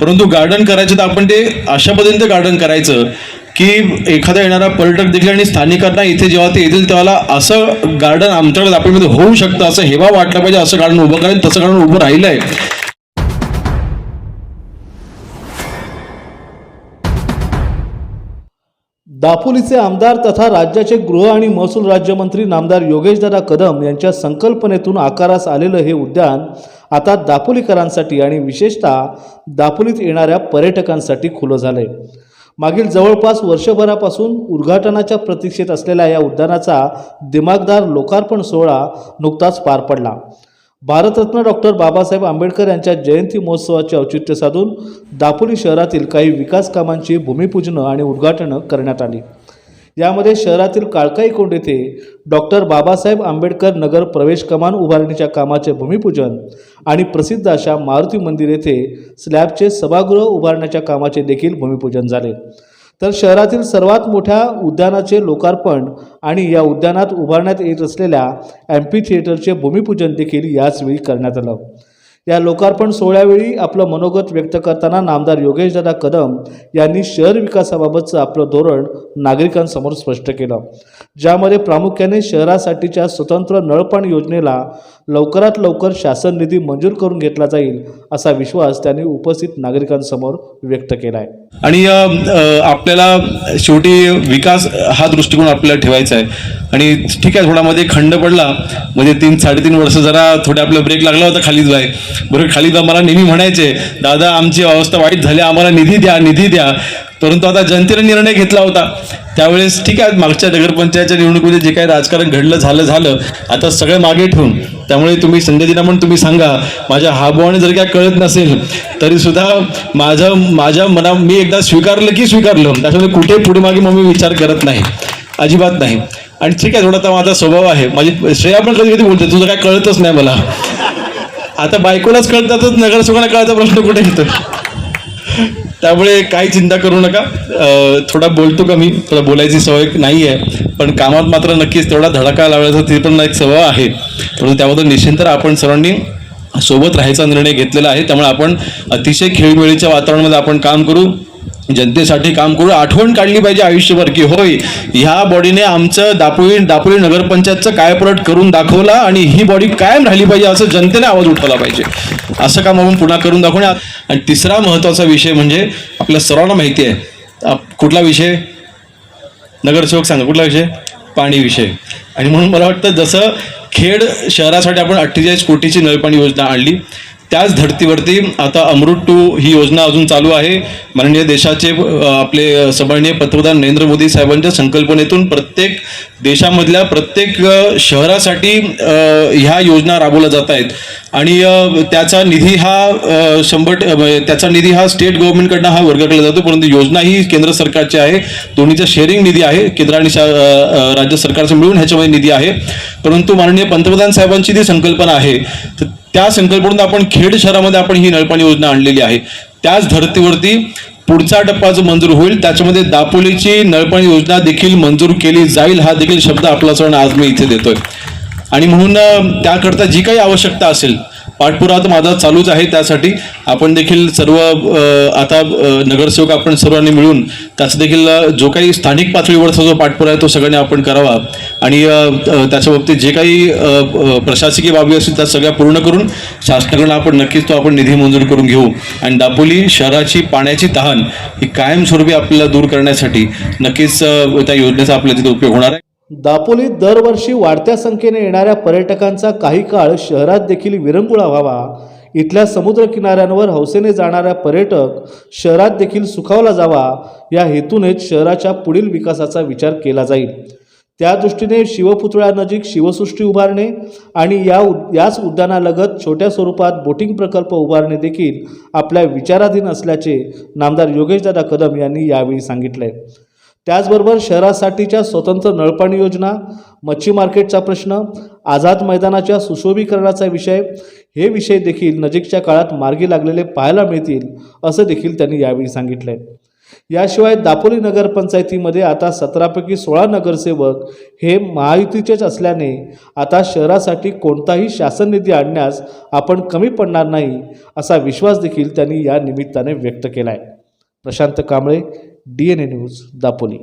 परंतु गार्डन करायचं तर आपण ते अशा पद्धतीने गार्डन करायचं की एखादा येणारा पर्यटक देखील आणि स्थानिकांना इथे जेव्हा ते येतील तेव्हा असं गार्डन आमच्याकडे आपल्यामध्ये होऊ शकतं असं हेवा वाटलं पाहिजे असं गार्डन उभं करायचं तसं गार्डन उभं राहिलं आहे दापोलीचे आमदार तथा राज्याचे गृह आणि महसूल राज्यमंत्री नामदार योगेशदादा कदम यांच्या संकल्पनेतून आकारास आलेलं हे उद्यान आता दापोलीकरांसाठी आणि विशेषतः दापोलीत येणाऱ्या पर्यटकांसाठी खुलं झालं आहे मागील जवळपास वर्षभरापासून उद्घाटनाच्या प्रतीक्षेत असलेल्या या उद्यानाचा दिमागदार लोकार्पण सोहळा नुकताच पार पडला. भारतरत्न डॉक्टर बाबासाहेब आंबेडकर यांच्या जयंती महोत्सवाचे औचित्य साधून दापोली शहरातील काही विकास कामांची भूमिपूजनं आणि उद्घाटनं करण्यात आली. यामध्ये शहरातील काळकाई कोंड येथे डॉक्टर बाबासाहेब आंबेडकर नगर प्रवेश कमान उभारणीच्या कामाचे भूमिपूजन आणि प्रसिद्ध अशा मारुती मंदिर येथे स्लॅबचे सभागृह उभारण्याच्या कामाचे देखील भूमिपूजन झाले. तर शहरातील सर्वात मोठ्या उद्यानाचे लोकार्पण आणि या उद्यानात उभारण्यात येत असलेल्या ॲम्पी थिएटरचे भूमिपूजन देखील याचवेळी करण्यात आलं. या लोकार्पण सोहळ्यावेळी आपलं मनोगत व्यक्त करताना नामदार योगेशदादा कदम यांनी शहर विकासाबाबतचं आपलं धोरण नागरिकांसमोर स्पष्ट केलं. ज्यामध्ये प्रामुख्याने शहरासाठीच्या स्वतंत्र नळपाण योजनेला लवकरात लवकर शासन निधी मंजूर करून घेतला जाईल असा विश्वास त्यांनी उपस्थित नागरिकांसमोर व्यक्त केला आहे आणि आपल्याला शेवटी विकास हा दृष्टिकोन आपल्याला ठेवायचा आहे. आणि ठीक आहे थोडा मध्ये खंड पडला. म्हणजे तीन साडेतीन वर्ष जरा थोडे आपला ब्रेक लागला होता खालीद बरं बरोबर खालीद मला नेहमी म्हणायचे दादा आमची अवस्था वाईट झाली आम्हाला निधी द्या निधी द्या. परंतु आता जनतेने निर्णय घेतला होता. त्यावेळेस ठीक आहे मागच्या नगरपंचायतच्या निवडणुकीमध्ये जे काही राजकारण घडलं झालं झालं आता सगळं मागे ठेवून. त्यामुळे तुम्ही संजय म्हणून तुम्ही सांगा. माझ्या हाबवाने जर काय कळत नसेल तरीसुद्धा माझं माझ्या मना मी एकदा स्वीकारलं की स्वीकारलं. त्याच्यामुळे कुठे पुढे मागे मग मी विचार करत नाही. अजिबात नाही. आणि ठीक आहे थोडा तर माझा स्वभाव आहे. माझी श्रेया पण कधी कधी बोलते तुझं काय कळतच नाही मला. आता बायकोलाच कळतातच नगरसेवकांना कळायचा प्रश्न कुठे येतो त्यामुळे काही चिंता करू नका. थोडा बोलतो का मी? थोडा बोलायची सवय नाही आहे पण कामात मात्र नक्कीच तेवढा धडका लावायचा ती पण एक सवय आहे. परंतु त्याबद्दल निश्चिंत आपण सर्वांनी. सोबत राहायचा निर्णय घेतलेला आहे. त्यामुळे आपण अतिशय खेळीमेळीच्या वातावरणामध्ये आपण काम करू. जनतेसाठी काम करू आठवण काढली पाहिजे आयुष्यभर की होय ह्या बॉडीने आमचं दापोळी दापोळी नगरपंचायतचं कायपलट करून दाखवला आणि ही बॉडी कायम राहिली पाहिजे असं जनतेने आवाज उठवला पाहिजे. असं काम आपण पुन्हा करून दाखवण्यात आणि तिसरा महत्त्वाचा विषय म्हणजे आपल्या सर्वांना माहिती आहे. आप- कुठला विषय? नगरसेवक सांगा कुठला विषय? पाणी विषय. आणि म्हणून मला वाटतं जसं खेड शहरासाठी आपण अठ्ठेचाळीस कोटीची नळपाणी योजना आणली त्याच धर्तीवरती आता अमृत टू ही योजना अजून चालू आहे. माननीय देशाचे आपले सन्माननीय पंतप्रधान नरेंद्र मोदी साहेबांच्या संकल्पनेतून प्रत्येक देशामधल्या प्रत्येक शहरासाठी ह्या योजना राबवल्या जात आहेत. आणि त्याचा निधी हा शंभर ट- त्याचा निधी हा स्टेट गव्हर्नमेंटकडनं हा वर्ग केला जातो. परंतु योजना ही केंद्र सरकारची आहे. दोन्हीचा शेअरिंग निधी आहे. केंद्र आणि शा- राज्य सरकारचं मिळून ह्याच्यामध्ये निधी आहे. परंतु माननीय पंतप्रधान साहेबांची जी संकल्पना आहे तर त्या संकल्पनेतून आपण खेड शहरामध्ये आपण ही नळपाणी योजना आणलेली आहे. त्याच धर्तीवरती पुढचा टप्पा जो मंजूर होईल त्याच्यामध्ये दापोलीची नळपाणी योजना देखील मंजूर केली जाईल हा देखील शब्द आपला सण आज मी इथे देतोय. आणि म्हणून त्याकरता जी काही आवश्यकता असेल पाठपुरावा तर माझा चालूच आहे त्यासाठी. आपण देखील सर्व आता नगरसेवक आपण सर्वांनी मिळून त्याचा देखील जो काही स्थानिक पातळीवरचा जो पाठपुरावा आहे तो सगळ्यांनी आपण करावा. आणि त्याच्या बाबतीत जे काही प्रशासकीय बाबी असतील त्या सगळ्या पूर्ण करून शासनाकडून आपण नक्कीच तो आपण निधी मंजूर करून घेऊ. आणि दापोली शहराची पाण्याची तहान ही कायमस्वरूपी आपल्याला दूर करण्यासाठी नक्कीच त्या योजनेचा आपल्या तिथे उपयोग होणार आहे. दापोलीत दरवर्षी वाढत्या संख्येने येणाऱ्या पर्यटकांचा काही काळ शहरात देखील विरंगुळा व्हावा. इथल्या समुद्र किनाऱ्यांवर हौसेने जाणाऱ्या पर्यटक शहरात देखील सुखावला जावा या हेतूनेच शहराच्या पुढील विकासाचा विचार केला जाईल. त्या दृष्टीने शिवपुतळ्यानजीक शिवसृष्टी उभारणे आणि या उद याच उद्यानालगत छोट्या स्वरूपात बोटिंग प्रकल्प उभारणे देखील आपल्या विचाराधीन असल्याचे नामदार योगेशदादा कदम यांनी यावेळी सांगितले. त्याचबरोबर शहरासाठीच्या स्वतंत्र नळपाणी योजना मच्छी मार्केटचा प्रश्न आझाद मैदानाच्या सुशोभीकरणाचा विषय हे विषय देखील नजीकच्या काळात मार्गी लागलेले पाहायला मिळतील असं देखील त्यांनी यावेळी सांगितलंय. याशिवाय दापोली नगरपंचायतीमध्ये आता सतरापैकी सोळा नगरसेवक हे महायुतीचेच असल्याने आता शहरासाठी कोणताही शासन निधी आणण्यास आपण कमी पडणार नाही असा विश्वास देखील त्यांनी या निमित्ताने व्यक्त केला आहे Prashant Kamble D N A news Dapoli.